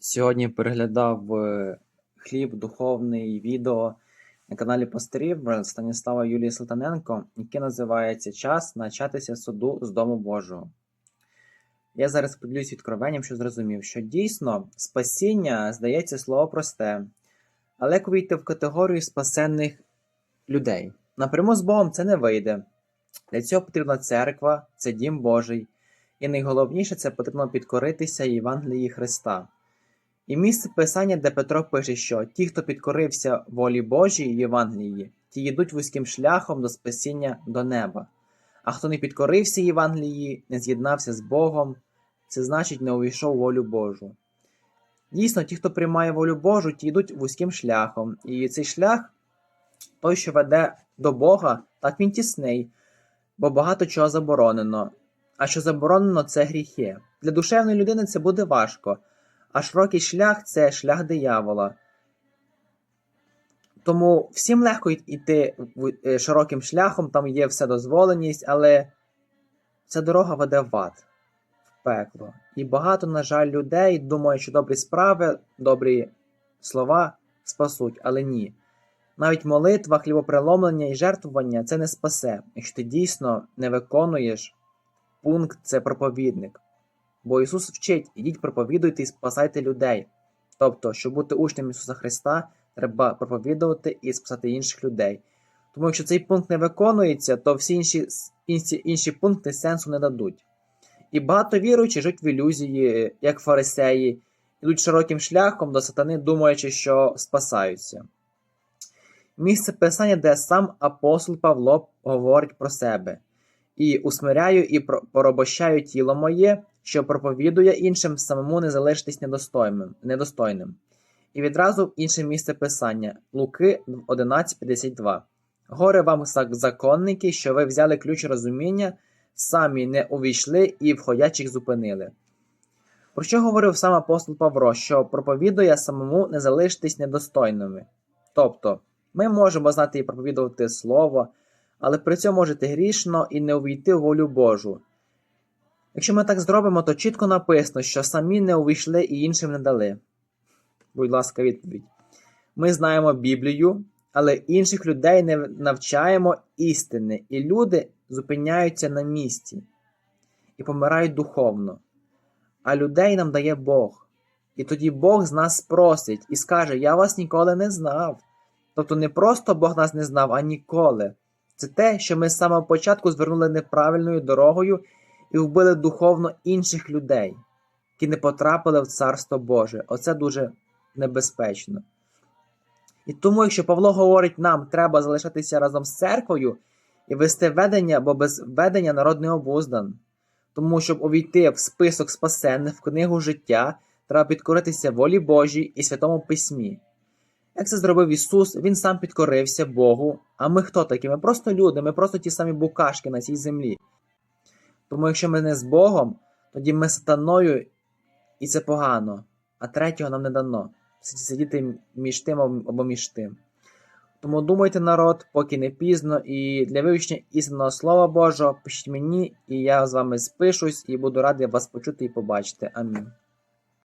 Сьогодні переглядав е, хліб, духовний відео на каналі Пастирів Станіслава Юлії Салтаненко, яке називається Час начатися суду з Дому Божого. Я зараз поділюсь відкровенням, що зрозумів, що дійсно спасіння здається слово просте, але як увійти в категорію спасенних людей. Напряму з Богом це не вийде. Для цього потрібна церква, це дім Божий, і найголовніше це потрібно підкоритися Євангелії Христа. І місце писання, де Петро пише, що ті, хто підкорився волі Божій Євангелії, ті йдуть вузьким шляхом до спасіння до неба. А хто не підкорився Євангелії, не з'єднався з Богом, це значить не увійшов волю Божу. Дійсно, ті, хто приймає волю Божу, ті йдуть вузьким шляхом. І цей шлях, той, що веде до Бога, так він тісний, бо багато чого заборонено. А що заборонено, це гріхи. Для душевної людини це буде важко. А широкий шлях це шлях диявола. Тому всім легко йти е, широким шляхом, там є вся дозволеність, але ця дорога веде в ад, в пекло. І багато, на жаль, людей думають, що добрі справи, добрі слова спасуть, але ні. Навіть молитва, хлібопреломлення і жертвування це не спасе, якщо ти дійсно не виконуєш пункт це проповідник. Бо Ісус вчить, ідіть проповідуйте і спасайте людей. Тобто, щоб бути учнем Ісуса Христа, треба проповідувати і спасати інших людей. Тому якщо цей пункт не виконується, то всі інші інші, інші пункти сенсу не дадуть. І багато віруючих живуть в ілюзії, як фарисеї, ідуть широким шляхом до сатани, думаючи, що спасаються. Місце писання, де сам апостол Павло говорить про себе. І усмиряю і порабощаю тіло моє, що проповідує іншим самому не залишитись недостойним. І відразу інше місце писання Луки 11.52. Горе вам, законники, що ви взяли ключ розуміння, самі не увійшли і входячих зупинили. Про що говорив сам апостол Павро, що проповідує самому не залишитись недостойними. Тобто, ми можемо знати і проповідувати Слово, але при цьому можете грішно і не увійти в волю Божу. Якщо ми так зробимо, то чітко написано, що самі не увійшли і іншим не дали. Будь ласка, відповідь. Ми знаємо Біблію, але інших людей не навчаємо істини, і люди зупиняються на місці і помирають духовно. А людей нам дає Бог. І тоді Бог з нас спросить і скаже: Я вас ніколи не знав. Тобто не просто Бог нас не знав, а ніколи. Це те, що ми з самого початку звернули неправильною дорогою і вбили духовно інших людей, які не потрапили в Царство Боже. Оце дуже небезпечно. І тому, якщо Павло говорить, нам треба залишатися разом з церквою і вести ведення, бо без ведення народ не обуздан. Тому, щоб увійти в список спасенних в книгу життя, треба підкоритися волі Божій і Святому Письмі. Як це зробив Ісус, Він сам підкорився Богу. А ми хто такі? Ми просто люди, ми просто ті самі букашки на цій землі. Тому якщо ми не з Богом, тоді ми сатаною, і це погано, а третього нам не дано сидіти між тим або між тим. Тому думайте, народ, поки не пізно, і для вивчення істинного Слова Божого пишіть мені, і я з вами спишусь, і буду радий вас почути і побачити. Амінь.